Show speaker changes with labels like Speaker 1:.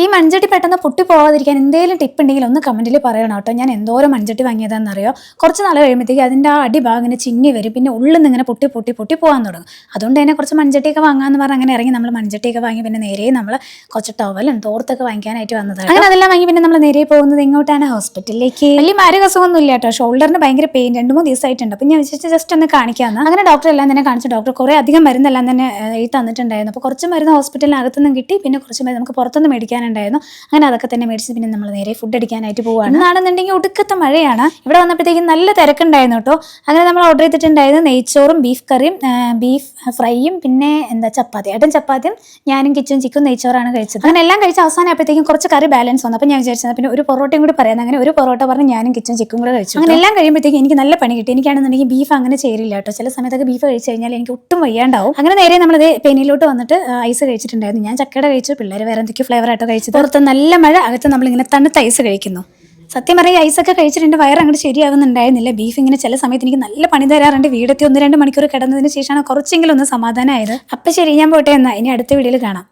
Speaker 1: ഈ മൺചട്ടി പെട്ടെന്ന് പൊട്ടി പോകാതിരിക്കാൻ എന്തെങ്കിലും ടിപ്പ് ഉണ്ടെങ്കിൽ ഒന്ന് കമന്റിൽ പറയണം കേട്ടോ. ഞാൻ എന്തോരം മൺചട്ടി വാങ്ങിയതാണെന്നറിയോ? കുറച്ച് നാൾ കഴിയുമ്പോഴത്തേക്ക് അതിന്റെ ആ അടിഭാഗം ഇങ്ങനെ ചിന്നി വരും. പിന്നെ ഉള്ളിൽ നിന്ന് ഇങ്ങനെ പൊട്ടി പൊട്ടി പൊട്ടി പോകാൻ തുടങ്ങും. അതുകൊണ്ട് തന്നെ കുറച്ച് മൺചട്ടിയൊക്കെ വാങ്ങാമെന്ന് പറഞ്ഞ് അങ്ങനെ ഇറങ്ങി നമ്മൾ മൺചട്ടിയൊക്കെ വാങ്ങി പിന്നെ നേരെ നമ്മൾ കുറച്ച് ടവലും തോർത്തൊക്കെ വാങ്ങിക്കാനായിട്ട് വന്നതാണ് അങ്ങനെ അതെല്ലാം വാങ്ങി പിന്നെ നമ്മൾ നേരെ പോകുന്നത് ഇങ്ങോട്ടാണ് ഹോസ്പിറ്റലിലേക്ക്. വലിയ മാരക അസുഖമൊന്നും ഇല്ല കേട്ടോ. ഷോൾഡറിന് ഭയങ്കര പെയിൻ രണ്ട് മൂന്ന് ദിവസമായിട്ടുണ്ട്. അപ്പം ഞാൻ വിശേഷിച്ച് ജസ്റ്റ് ഒന്ന് കാണിക്കാമെന്ന് അങ്ങനെ ഡോക്ടർ എല്ലാം തന്നെ കാണിച്ചു. ഡോക്ടർ കുറേ അധികം മരുന്നെല്ലാം തന്നെ എഴുതി തന്നിട്ടുണ്ടായിരുന്നു. അപ്പോൾ കുറച്ച് മരുന്ന് ഹോസ്പിറ്റലിനകത്തുനിന്നും കിട്ടി. പിന്നെ കുറച്ച് മരുന്ന് നമുക്ക് പുറത്തുനിന്ന് മേടിക്കാനുണ്ടായിരുന്നു അങ്ങനെ അതൊക്കെ തന്നെ മേടിച്ച് പിന്നെ നമ്മൾ നേരെ ഫുഡ് അടിക്കാനായിട്ട് പോവാണ്. എന്നാണെന്നുണ്ടെങ്കിൽ ഒടുക്കത്തെ മഴയാണ്. ഇവിടെ വന്നപ്പോഴത്തേക്കും നല്ല തിരക്കുണ്ടായിരുന്നു കേട്ടോ. അങ്ങനെ നമ്മൾ ഓർഡർ ചെയ്തിട്ടുണ്ടായിരുന്നു നെയ്ച്ചോറും ബീഫ് കറിയും ബീഫ് ഫ്രൈയും പിന്നെ എന്താ ചപ്പാത്തി. ഏട്ടൻ ചപ്പാത്തിയും ഞാനും കിച്ചും ചിക്കൻ നെയ്ച്ചോറാണ് കഴിച്ചത്. അങ്ങനെ എല്ലാം കഴിച്ച അവസാനമായപ്പോഴത്തേക്കും കുറച്ച് കറി ബാലൻസ് വന്നു. അപ്പോൾ ഞാൻ വിചാരിച്ചത് പിന്നെ ഒരു പൊറോട്ടയും കൂടി പറയാം. അങ്ങനെ ഒരു പൊറോട്ട പറഞ്ഞ് ഞാനും കിച്ചും ചിക്കൻ കൂടെ കഴിച്ചു അങ്ങനെ എല്ലാം കഴിയുമ്പോഴത്തേക്കും എനിക്ക് നല്ല പണി കിട്ടി. എനിക്കാണെന്നുണ്ടെങ്കിൽ ബീഫ് അങ്ങനെ ചേരില്ല കേട്ടോ. ചില സമയത്തൊക്കെ ബീഫ് കഴിച്ച് കഴിഞ്ഞാൽ എനിക്ക് ഒട്ടും വയ്യാണ്ടാവും. അങ്ങനെ നേരെ നമ്മളത് പെനിയിലോട്ട് വന്നിട്ട് ഐസ് കഴിച്ചിട്ടുണ്ടായിരുന്നു. ഞാൻ ചക്കയുടെ കഴിച്ചു. പിള്ളേർ വേറെ എന്തൊക്കെയോ ഫ്ലേവർ ആയിട്ടോ കഴിച്ചത് പുറത്ത് നല്ല മഴ. അകത്ത് നമ്മളിങ്ങനെ തണുത്ത ഐസ് കഴിക്കുന്നു. സത്യം പറയുക ഐസൊക്കെ കഴിച്ചിട്ട് എന്റെ വയറ് അങ്ങോട്ട് ശരിയാവുന്നുണ്ടായിരുന്നില്ല. ബീഫ് ഇങ്ങനെ ചില സമയത്ത് എനിക്ക് നല്ല പണി തരാറുണ്ട്. വീടെത്തി ഒന്ന് രണ്ട് മണിക്കൂർ കിടന്നതിന് ശേഷമാണ് കുറച്ചെങ്കിലും ഒന്ന് സമാധാനമായത് അപ്പം ശരി ഞാൻ പോട്ടെ എന്നാ. ഇനി അടുത്ത വീഡിയോയിൽ കാണാം.